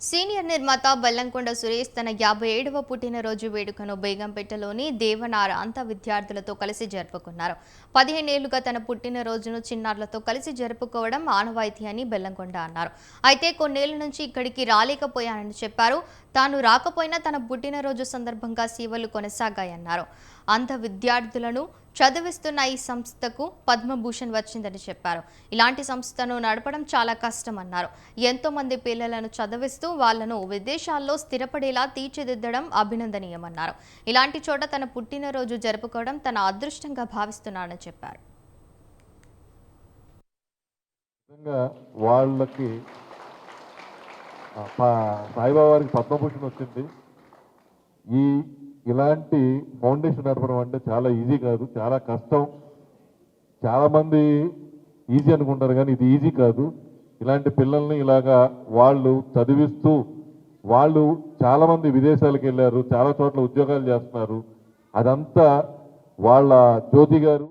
Senior నిర్మాత బెల్లంకొండ సురేష్ తన యాభై ఏడవ పుట్టినరోజు వేడుకను బేగంపేటలోని దేవనార అంత విద్యార్థులతో కలిసి జరుపుకున్నారు. పదిహేనేళ్ళుగా తన పుట్టినరోజును చిన్నారులతో కలిసి జరుపుకోవడం ఆనవాయితీ అని బెల్లంకొండ అన్నారు. అయితే కొన్నేళ్ళ నుంచి ఇక్కడికి రాలేకపోయానని చెప్పారు. తాను రాకపోయినా తన పుట్టినరోజు సందర్భంగా సేవలు కొనసాగాయన్నారు. అంత విద్యార్థులను చదివిస్తున్న ఈ సంస్థకు పద్మభూషణ్ వచ్చిందని చెప్పారు. ఇలాంటి సంస్థను నడపడం చాలా కష్టమన్నారు. ఎంతో మంది పిల్లలను చదివిస్తూ వాళ్ళను విదేశాల్లో స్థిరపడేలా తీర్చిదిద్దడం అభినందనీయమన్నారు. ఇలాంటి చోట తన పుట్టినరోజు జరుపుకోవడం తన అదృష్టంగా భావిస్తున్నానని చెప్పారు. వాళ్ళకి సాయిబాబా వారికి పద్మభూషణ్ వచ్చింది. ఈ ఇలాంటి ఫౌండేషన్ నడపడం అంటే చాలా ఈజీ కాదు చాలా కష్టం. చాలామంది ఈజీ అనుకుంటారు కానీ ఇది ఈజీ కాదు. ఇలాంటి పిల్లల్ని ఇలాగా వాళ్ళు చదివిస్తూ వాళ్ళు చాలామంది విదేశాలకు వెళ్ళారు చాలా చోట్ల ఉద్యోగాలు చేస్తున్నారు. అదంతా వాళ్ళ జ్యోతి గారు